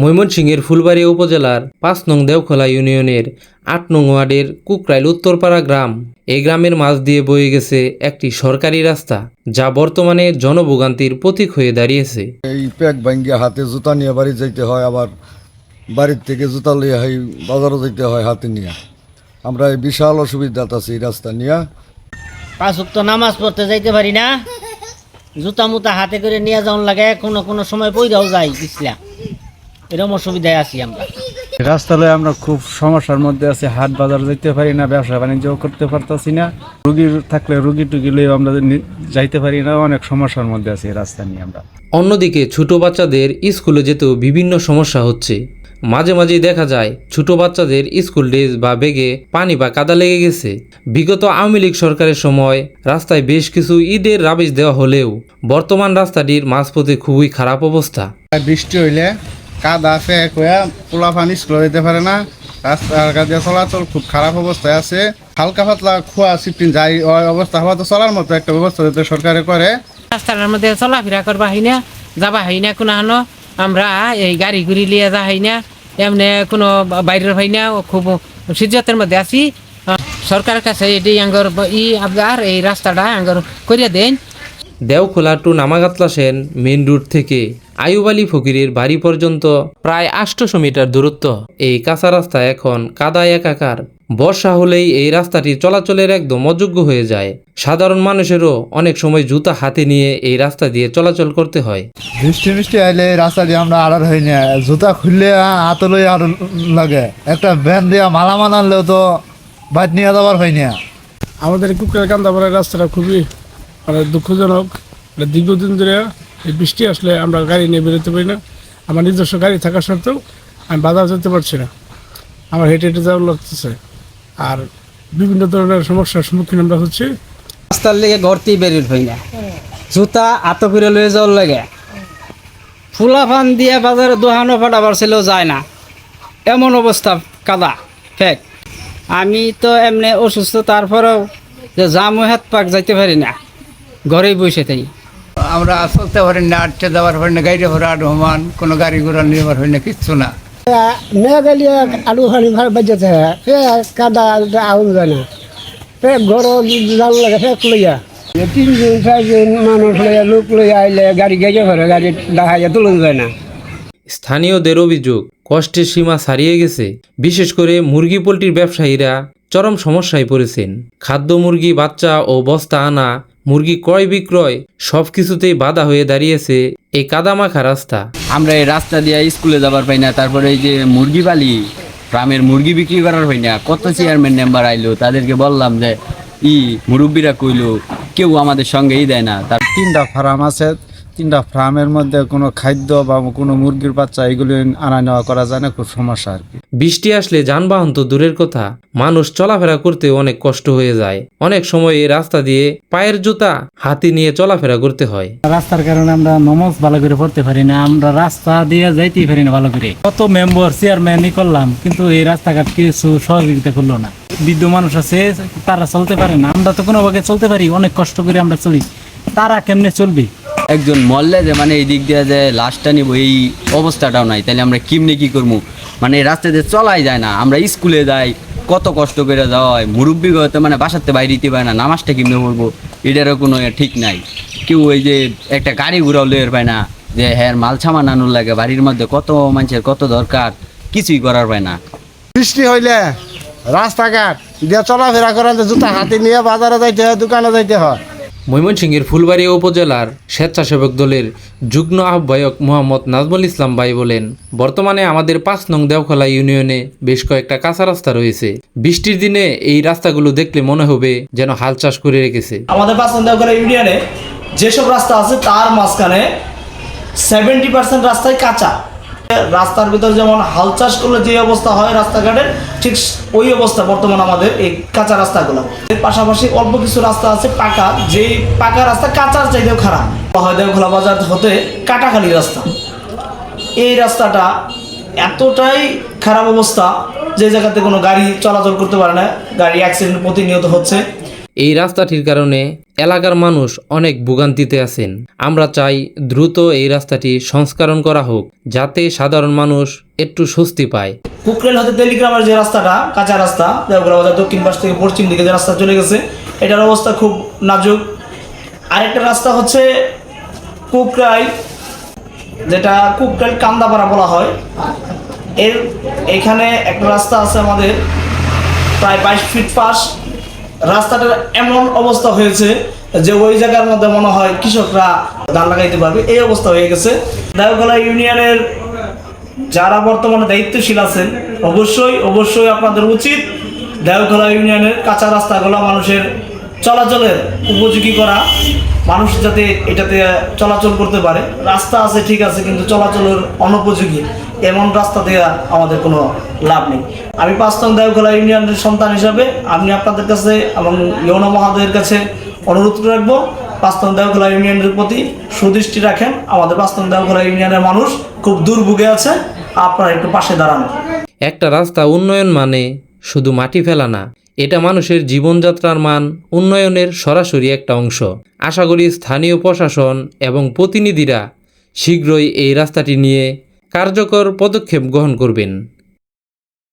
ময়মনসিংহের ফুলবাড়িয়া উপজেলার পাঁচ নং দেওখোলা ইউনিয়নের আট নং ওয়ার্ডের কুকরাইল উত্তরপাড়া গ্রাম। এই গ্রামের মাঝ দিয়ে বয়ে গেছে একটি সরকারি রাস্তা যা বর্তমানে জনভোগান্তির প্রতীক হয়ে দাঁড়িয়েছে। এই প্যাক ভাঙ্গিয়া হাতে জুতা নিয়ে বাড়ি যাইতে হয় আবার বাড়ির থেকে জুতা লইয়া হয় বাজারও যাইতে হয় হাতে নিয়ে। আমরা এই বিশাল অসুবিধা আছি এই রাস্তা নিয়ে। পাঁচ নামাজ পড়তে যাইতে পারি না। জুতা মুতা হাতে করে নিয়ে যাওয়ার লাগে কোনো কোনো সময় পইরাও যাই পিছলা এরকম অসুবিধায় আছি আমরা। রাস্তা লয়ে আমরা খুব সমস্যার মধ্যে আছি হাট বাজার যেতে পারি না ব্যবসা বাণিজ্য করতে পারতাছি না। রুগী থাকলে রুগী টুগি লয়ে আমরা যাইতে পারি না অনেক সমস্যার মধ্যে আছি রাস্তা নিয়ে আমরা। অন্যদিকে ছোট বাচ্চাদের স্কুলে যেতেও বিভিন্ন সমস্যা হচ্ছে। মাঝে মাঝেই দেখা যায় ছোট বাচ্চাদের স্কুল ড্রেস বা বেগে পানি বা কাদা লেগে গেছে। বিগত আওয়ামী লীগ সরকারের সময় রাস্তায় বেশ কিছু ঈদের রাবিশ দেওয়া হলেও বর্তমান রাস্তাটির মাঝপথে খুবই খারাপ অবস্থা। বৃষ্টি হইলে কাদা হয়ে পোলা পানি স্কুলে যেতে পারে না। রাস্তার কাজে চলাচল খুব খারাপ অবস্থায় আছে। হালকা পাতলা খোয়া সিফটিন যাই অবস্থা হওয়া তো চলার মতো একটা ব্যবস্থা যাতে সরকারে করে। রাস্তাটার মধ্যে চলাফেরা করবা হয় না যাবা হয় না কোনো আমরা এই গাড়ি গুড়ি লিয়ে যা হয় না। এমনি কোনো বাইরের হয় না খুব সিজাতের মধ্যে আসি সরকার সরকারের কাছে এটি আঙ্গর ই আবগার এই রাস্তাটা আঙ্গর করিয়া দেন। Deokhola to Namagatla Sen main road থেকে আয়ুব আলী ফকিরের বাড়ি পর্যন্ত প্রায় আটশোশো মিটার দূরত্ব। এই কাঁচা রাস্তা এখন কাদা একাকার। বর্ষা হলেই এই রাস্তাটি চলাচলের একদম অযোগ্য হয়ে যায়। সাধারণ মানুষেরও অনেক সময় জুতা হাতে নিয়ে এই রাস্তা দিয়ে চলাচল করতে হয়। বৃষ্টি মিষ্টি আইলে এই রাস্তা দিয়ে আমরা আড়ার হই না। জুতা খুললে হাত লই আর লাগে। একটা ভ্যান দিয়ে মালা মান আনলেও তো বাদ নিয়ে যাবার হয় না। আমাদের কুকুরের কান্দাপাড়ার রাস্তাটা খুবই মানে দুঃখজনক। মানে দীর্ঘদিন ধরে এই বৃষ্টি আসলে আমরা গাড়ি নিয়ে বেরোতে পারি না। আমার নিজস্ব গাড়ি থাকা সত্ত্বেও আমি বাজার যেতে পারছি না। আমার হেঁটে হেঁটে যাওয়ার লাগতেছে। আর বিভিন্ন ধরনের সমস্যার সম্মুখীন আমরা হচ্ছি। রাস্তার লেগে ঘরতেই বেরিয়ে হই না। জুতা আত করে লয়ে যাওয়ার লাগে। ফুলা ফান দিয়ে বাজারে দোহানো ফাটাবার ছেলেও যায় না। এমন অবস্থা কাদা ফেক। আমি তো এমনি অসুস্থ তারপরেও যে জামু হাত পাক যাইতে পারি না। ঘরেই বসে থাকি। আমরা চলতে পারি না আটতে যাওয়ার পারি না গাড়ি ঘোড়া রহমান কোনো গাড়ি ঘোড়া নিবার হয় না কিচ্ছু না। মেয়ে গেলে আলু ফানি ভালো বাজতে হয় কাদা আউন যায় না ফেক ঘর যাওয়ার লাগে ফেক লইয়া তিন দিন চার দিন মানুষ লইয়া লোক লইয়া আইলে গাড়ি গেজে ঘরে গাড়ি ডাহাইয়া তুলন যায় না। স্থানীয়দের অভিযোগ, কষ্টের সীমা ছাড়িয়ে গেছে। বিশেষ করে মুরগি পোলট্রির ব্যবসায়ীরা চরম সমস্যায় পড়েছেন। খাদ্য মুরগি, বাচ্চা ও বস্তা আনা, মুরগি ক্রয় বিক্রয় সব কিছুতেই বাধা হয়ে দাঁড়িয়েছে এই কাদামাখা রাস্তা। আমরা এই রাস্তা দিয়ে স্কুলে যাবার পাই না তারপরে এই যে মুরগি পালি গ্রামের মুরগি বিক্রি করার পাই না। কত চেয়ারম্যান মেম্বার আইলো তাদেরকে বললাম যে ই মুরব্বীরা কইলো কেউ আমাদের সঙ্গেই দেয় না। তার তিনটা ফার্ম আছে তিনটা ফার্মের মধ্যে কোনো খাদ্য বা কোনো মুরগির বাচ্চা এগুলো আনা নেওয়া করা যায় না খুব সমস্যা আর কি। বৃষ্টি আসলে যানবাহন তো দূরের কথা মানুষ চলাফেরা করতে অনেক কষ্ট হয়ে যায়। অনেক সময় এই রাস্তা দিয়ে পায়ের জুতা হাতে নিয়ে চলাফেরা করতে হয়। রাস্তার কারণে আমরা নমাজ ভালো করে পড়তে পারি না আমরা রাস্তা দিয়ে যাইতেই পারি না ভালো করে। কত মেম্বার চেয়ারম্যানই করলাম কিন্তু এই রাস্তাঘাট কিছু সহযোগিতা করল না। বৃদ্ধ মানুষ আছে তারা চলতে পারে না। আমরা তো কোনো ভাগে চলতে পারি অনেক কষ্ট করে আমরা চলি। তারা কেমনে চলবে? একজন মরলে যে মানে এই দিক দিয়ে যে লাশটা নিব, এই অবস্থাটাও নাই। তাহলে আমরা কিমনে কি করব মানে রাস্তাতে চলাই যায় না, আমরা স্কুলে যাই, কত কষ্ট করে যাওয়া হয়, মুরব্বী হয়তো মানে বাসাতে বাইরে দিতে পারে না, নামাজটা কিমনে পড়ব? এটারও কোনো ঠিক নাই। কেউ ওই যে একটা গাড়ি ঘোরাও লের পায় না, যে হ্যাঁ মাল সামান আনুর লাগে, বাড়ির মধ্যে কত মানুষের কত দরকার, কিছুই করার পায় না। বৃষ্টি হইলে রাস্তাঘাট দিয়ে চলাফেরা করাতে জুতা হাতে নিয়ে বাজারে যাইতে হয়, দোকানে যাইতে হয় ময়মনসিংহের ফুলবাড়ি উপজেলার স্বেচ্ছাসেবক দলের যুগ্ম আহ্বায়ক মোহাম্মদ নাজমুল ইসলাম ভাই বলেন, বর্তমানে আমাদের পাঁচ নং দেওখলা ইউনিয়নে বেশ কয়েকটা কাঁচা রাস্তা রয়েছে। বৃষ্টির দিনে এই রাস্তাগুলো দেখলে মনে হবে যেন হাল চাষ করে রেখেছে। আমাদের পাঁচনন্দাগড়া ইউনিয়নে যেসব রাস্তা আছে, তার মাঝখানে সেভেন্টি পার্সেন্ট রাস্তায় কাঁচা। রাস্তার ভিতর যেমন হাল চাষ করলে যে অবস্থা হয় রাস্তাঘাটের ঠিক ওই অবস্থা বর্তমান আমাদের এই কাঁচা রাস্তাগুলো। এর পাশাপাশি অল্প কিছু রাস্তা আছে পাকা, যেই পাকা রাস্তা কাঁচার চাইতেও খারাপ। হয় দেওখোলা বাজার হতে কাটাখালি রাস্তা। এই রাস্তাটা এতটাই খারাপ অবস্থা যে জায়গাতে কোনো গাড়ি চলাচল করতে পারে না, গাড়ি অ্যাক্সিডেন্ট প্রতিনিয়ত হচ্ছে। এই রাস্তাটির কারণে এলাকার মানুষ অনেক ভোগান্তিতে আছেন। আমরা চাই দ্রুত এই রাস্তাটি সংস্কারণ করা হোক, যাতে সাধারণ মানুষ একটু স্বস্তি পায়। কুকরেল হতে টেলিগ্রামের যে রাস্তাটা, কাঁচা রাস্তা দেওগ্রা বাজার দক্ষিণ পাশ থেকে পশ্চিম দিকে যে রাস্তা চলে গেছে, এটার অবস্থা খুব নাজুক। আরেকটা রাস্তা হচ্ছে কুকরাই, যেটা কুকরাইল কান্দাপাড়া বলা হয়। এর এখানে একটা রাস্তা আছে আমাদের, প্রায় বাইশ ফিট পাশ। রাস্তাটার এমন অবস্থা হয়েছে যে ওই জায়গার মধ্যে মনে হয় কৃষকরা ধান লাগাইতে পারবে। এই অবস্থা হয়ে গেছে। দেওগলা ইউনিয়নের যারা বর্তমানে দায়িত্বশীল আছেন, অবশ্যই অবশ্যই আপনাদের উচিত দেওখোলা ইউনিয়নের কাঁচা রাস্তাগুলো মানুষের চলাচলের উপযোগী করা। মানুষ যাতে এটাতে চলাচল করতে পারে। রাস্তা আছে, ঠিক আছে, কিন্তু চলাচলের অনুপযোগী। এমন রাস্তা দেওয়া আমাদের কোনো লাভ নেই। আমি পাঁচতন দেওখোলা ইউনিয়নের সন্তান হিসাবে আমি আপনাদের কাছে এবং ইয়নো মহাদয়ের কাছে অনুরোধ রাখব পাঁচতন দেওখোলা ইউনিয়নের প্রতি সুদৃষ্টি রাখেন। আমাদের পাঁচতন দেওখোলা ইউনিয়নের মানুষ খুব দুর্ভোগে আছে, আপনারা একটু পাশে দাঁড়ান। একটা রাস্তা উন্নয়ন মানে শুধু মাটি ফেলা না, এটা মানুষের জীবনযাত্রার মান উন্নয়নের সরাসরি একটা অংশ। আশা করি স্থানীয় প্রশাসন এবং প্রতিনিধিরা শীঘ্রই এই রাস্তাটি নিয়ে কার্যকর পদক্ষেপ গ্রহণ করবেন।